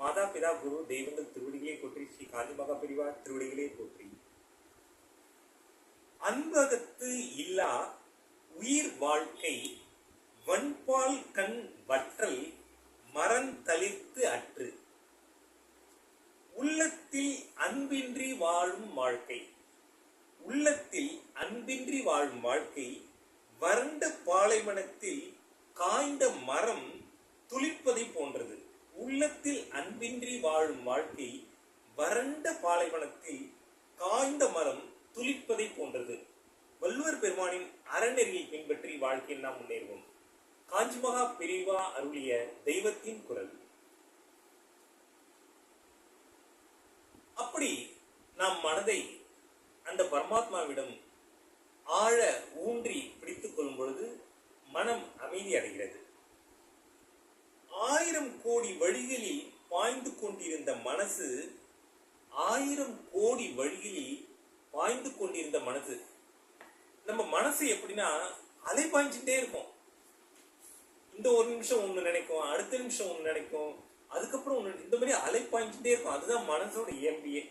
மாதா பிதா குரு தெய்வங்கள் திருவடிகளே போற்றி ஸ்ரீ காஞ்சி மகா பிரிவார் திருவடிகளே போற்றி. அன்பகத்து இல்லா உயிர் வாழ்க்கை வன்பால் கண் வற்றல் மரந்தளிர்த்து அற்று. உள்ளத்தில் அன்பின்றி வாழும் வாழ்க்கை. உள்ளத்தில் அன்பின்றி வாழும் வாழ்க்கை வறண்ட பாலைவனத்தில் காய்ந்த மரம் துளிப்பதை போன்றது. உள்ளத்தில் அன்பின்றி வாழும் வாழ்க்கை வறண்ட பாலைவனத்தில் காய்ந்த மரம் துளிப்பதை போன்றது. வள்ளுவர் பெருமானின் அறநெறியை பின்பற்றி வாழ்க்கையில் நாம் முன்னேறுவோம். காஞ்சிமகா பிரிவா அருளிய தெய்வத்தின் குரல். அப்படி நாம் மனதை அந்த பரமாத்மாவிடம் ஆழ ஊன்றி பிடித்துக் கொள்ளும் பொழுது மனம் அமைதி அடைகிறது ஆயிரம் கோடி வழிகளில் பாய்ந்து கொண்டிருந்த மனசு ஆயிரம் கோடி வழியில் பாய்ந்து கொண்டிருந்த மனசு. நம்ம மனசு எப்படின்னா அலை பாய்ஞ்சுட்டே இருக்கும். இந்த ஒரு நிமிஷம் ஒன்று நினைக்கும் அடுத்த நிமிஷம் ஒன்று நினைக்கும் அதுக்கப்புறம் ஒன்று இந்த மாதிரி அலை பாய்ஞ்சுட்டே இருக்கும். அதுதான் மனசோட இயல்பியே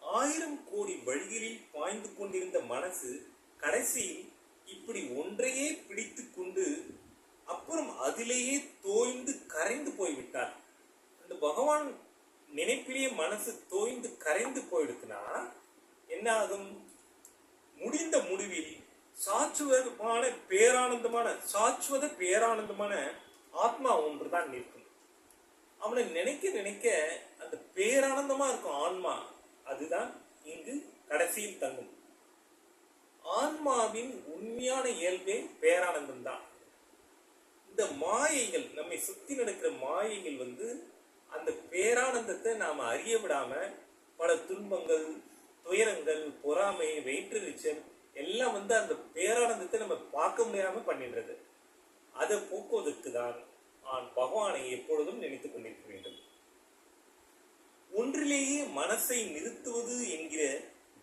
ஆயிரம் கோடி வழிகளில் பாய்ந்து கொண்டிருந்த மனசு கடைசியில் இப்படி ஒன்றையே பிடித்து கொண்டு அப்புறம் அதிலேயே தோய்ந்து கரைந்து போய்விட்டார். பகவான் நினைப்பிலேயே மனசு தோய்ந்து கரைந்து போயிடுதுன்னா என்ன ஆகும் முடிந்த முடிவில் சாட்சுவதமான பேரானந்தமான சாட்சுவத பேரானந்தமான ஆத்மா ஒன்றுதான் நிற்கும். அவனை நினைக்க நினைக்க அந்த பேரானந்தமா இருக்கும் ஆன்மா அதுதான் இங்கு கடைசியில் தங்கும். ஆன்மாவின் உண்மையான இயல்பே பேரானந்தம் தான் இந்த மாயைகள் நம்மை சுத்தி நடக்கிற மாயைகள் வந்து பேரானந்தத்தை நாம் அறிய விடாம பல துன்பங்கள் துயரங்கள் பொறாமை வயிற்றுச்சல் எல்லாம் வந்து அந்த பேரானந்தத்தை நம்ம பார்க்க முடியாம பண்ணிடுறது. அதை போக்குவதற்கு தான் நான் பகவானை எப்பொழுதும் நினைத்துக் கொண்டிருக்க வேண்டும். ஒன்றிலேயே மனசை நிறுத்துவது என்கிற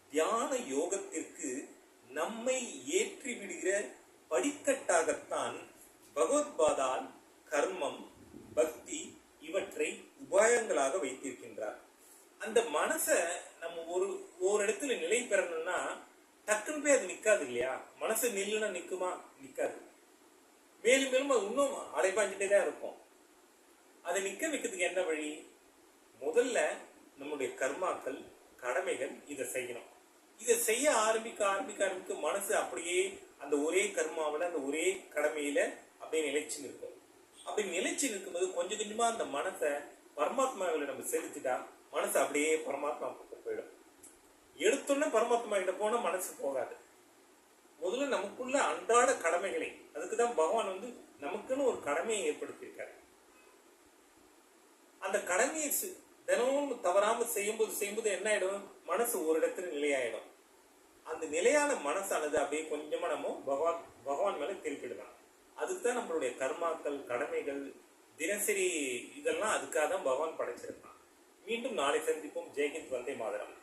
தியான யோகத்திற்கு நம்மை ஏற்றி விடுகிற படிக்கட்டாகத்தான் பகவத்பாதால் மனசை நம்ம ஒரு ஒரு இடத்துல நிலை பெறணும்னா டக்குன்னு போய் அது நிக்காது இல்லையா? மனசு நில்லுனா நிக்குமா? நிக்காது. மேலும் மேலும் அது இன்னும் அலைபாஞ்சிட்டே தான் இருக்கும். அதை நிக்க வைக்கிறதுக்கு என்ன வழி? முதல்ல நம்முடைய கர்மாக்கள் கடமைகள் இதை செய்யணும். இதை செய்ய ஆரம்பிக்க ஆரம்பிக்க ஆரம்பிக்க மனசு அப்படியே அந்த ஒரே கர்மாவில் அந்த ஒரே கடமையில அப்படியே நிலைச்சு நிற்கும். அப்படி நிலைச்சு நிற்கும்போது கொஞ்சம் கொஞ்சமா அந்த மனசை பரமாத்மாவில் நம்ம செலுத்திட்டா மனசு அப்படியே பரமாத்மா பக்கம் போயிடும். எடுத்தோன்னே பரமாத்மா கிட்ட போனா மனசு போகாது. முதல்ல நமக்குள்ள அன்றாட கடமைகளை அதுக்கு தான் பகவான் வந்து நமக்குன்னு ஒரு கடமையை ஏற்படுத்தியிருக்காரு. அந்த கடமையை தினமும் தவறாம செய்யும்போது செய்யும்போது என்ன ஆயிடும்? மனசு ஒரு இடத்துல நிலையாயிடும். அந்த நிலையான மனசானது அப்படியே கொஞ்சமா நம்ம பகவான் பகவான் மேல திருப்பிடலாம் அதுக்கு தான் நம்மளுடைய கர்மாக்கள் கடமைகள் தினசரி இதெல்லாம் அதுக்காக தான் பகவான் படைச்சிருக்கான். மீண்டும் நாளை சந்திப்போம். ஜெய்ஹிந்த் வந்தே மாதரம்.